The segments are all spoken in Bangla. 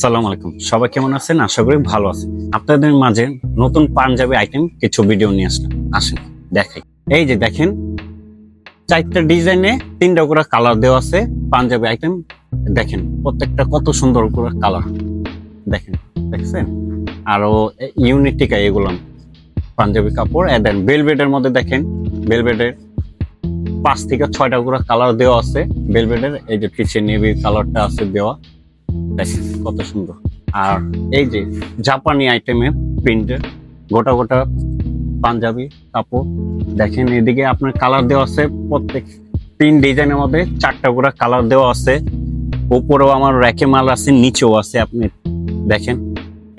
সালাম আলাইকুম। সবাই কেমন আছেন? আশা করি ভালো আছেন। আপনাদের মাঝে নতুন পাঞ্জাবি আইটেম কিছু ভিডিও নিয়ে আসলাম। আসেন, দেখাই। এই যে দেখেন, চারটা ডিজাইনে তিনটা করে কালার দেওয়া আছে পাঞ্জাবি আইটেম দেখেন, প্রত্যেকটা কত সুন্দর করে কালার দেখেন, দেখছেন? আরও ইউনিটিকা এগুলো, পাঞ্জাবি কাপড়। দেন বেলভেটের মধ্যে দেখেন বেলভেটের পাঁচ থেকে ছয়টা করে কালার দেওয়া আছে। বেলভেটের এই যে পিছিয়ে নেভি কালারটা আছে দেওয়া। দেখেন কত সুন্দর। আর এই যে জাপানি আইটেমের প্রিন্টের গোটা গোটা পাঞ্জাবি, কাপড়, দেখেন এদিকে আপনার কালার দেওয়া আছে প্রত্যেক তিন ডিজাইনের মধ্যে চারটা করে কালার দেওয়া আছে। উপরেও আমার র্যাকে মাল আছে, নিচেও আছে আপনি দেখেন।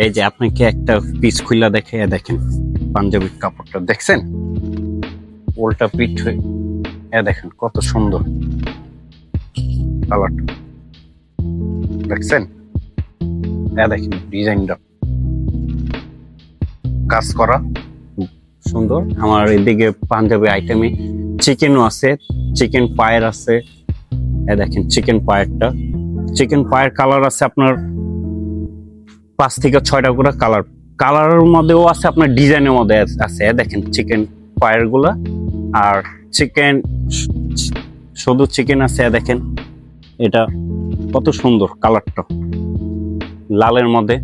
এই যে আপনাকে একটা পিস খুইলা দেখে দেখেন পাঞ্জাবির কাপড়টা, দেখছেন? উল্টা পিঠ হয়ে, এ দেখেন কত সুন্দর। কালারটা দেখছেন? এ দেখেন, ডিজাইনটা। কাজ করা। সুন্দর। আমার এদিকে পাঞ্জাবি আইটেমে চিকেনও আছে, চিকেন পায়ের আছে। দেখেন, চিকেন পায়েরটা। চিকেন পায়ের কালার আছে আপনার পাঁচ থেকে ছয়টা করে কালার। কালারের মধ্যেও আছে, আপনার ডিজাইনের মধ্যে আছে। দেখেন, চিকেন পায়েরগুলা আর চিকেন, শুধু চিকেন আছে দেখেন। এটা কত সুন্দর কালারটা। লালের মধ্যে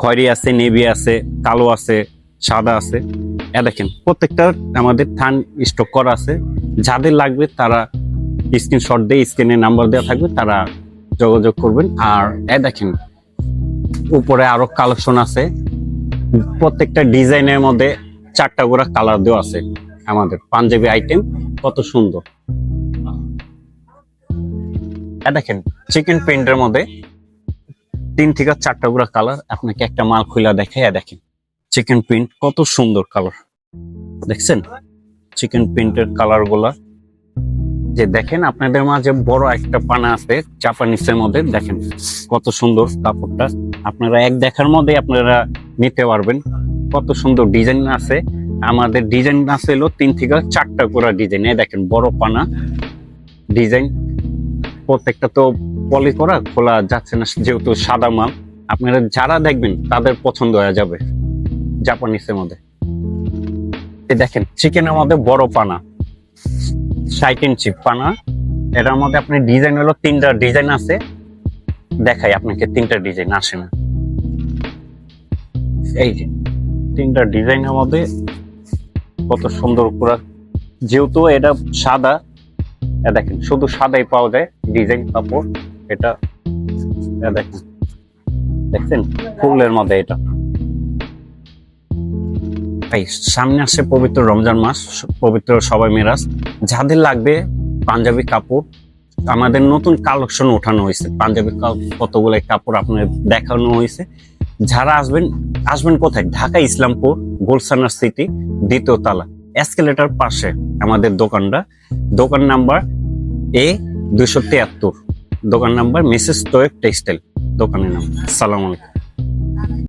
খয়েরি আছে, নেভি আছে, কালো আছে, সাদা আছে। এ দেখেন, প্রত্যেকটা আমাদের থান স্টক করা আছে। যাদের লাগবে তারা স্ক্রিনশট দিয়ে স্ক্রিনে নাম্বার দেওয়া থাকবে, তারা যোগাযোগ করবেন। আর এ দেখেন, উপরে আরও কালেকশন আছে। প্রত্যেকটা ডিজাইনের মধ্যে চারটা করে কালার দেওয়া আছে আমাদের পাঞ্জাবি আইটেম কত সুন্দর। দেখেন চিকেন পেন্টের মধ্যে তিন থেকে চারটা গুড়া কালার আপনাকে একটা মাল খুলা দেখে দেখেন। চিকেন প্রিন্ট কত সুন্দর কালার দেখছেন? চিকেন প্রিন্টের কালারগুলা। যে দেখেন, আপনাদের মাঝে বড় একটা পানা আছে জাপানিসের মধ্যে। দেখেন কত সুন্দর কাপড়টা। আপনারা এক দেখার মধ্যে আপনারা নিতে পারবেন। কত সুন্দর ডিজাইন আছে। আমাদের ডিজাইন আছে তিন থেকে চারটা করে ডিজাইন দেখেন, বড় পানা। ডিজাইন প্রত্যেকটা তো পলি করা, খোলা যাচ্ছে না, যেহেতু সাদা মাল। আপনারা যারা দেখবেন, তাদের পছন্দ হয়ে যাবে জাপানিসের মধ্যে। দেখেন চিকেন আমাদের বড় পানা, ষাট ইঞ্চি পানা। এটার মধ্যে আপনি ডিজাইন হলো, তিনটা ডিজাইন আছে। দেখাই আপনাকে, তিনটা ডিজাইন আসে না। এই যে, তিনটা ডিজাইনের মধ্যে কত সুন্দর করা যেহেতু এটা সাদা দেখেন, শুধু সাদাই পাওয়া যায়, ডিজাইন কাপড়, এটা দেখেন, দেখছেন? ফুলের মধ্যে এটা। এই সামনে আসছে পবিত্র রমজান মাস, পবিত্র সবাই মেরাজ। যাদের লাগবে পাঞ্জাবি কাপড়, আমাদের নতুন কালেকশন ওঠানো হয়েছে। পাঞ্জাবি কতগুলো কাপড় আপনার দেখানো হয়েছে। যারা আসবেন আসবেন কোথায়? ঢাকা ইসলামপুর গোলসানার সিটি, দ্বিতীয় তালা। এসকেলেটার পাশে আমাদের দোকানটা। দোকান নাম্বার এ দুশো তিয়াত্তর। দোকান নাম্বার মিসেস তোয়েব টেক্সটাইল। দোকানের নাম। সালাম আলাইকুম।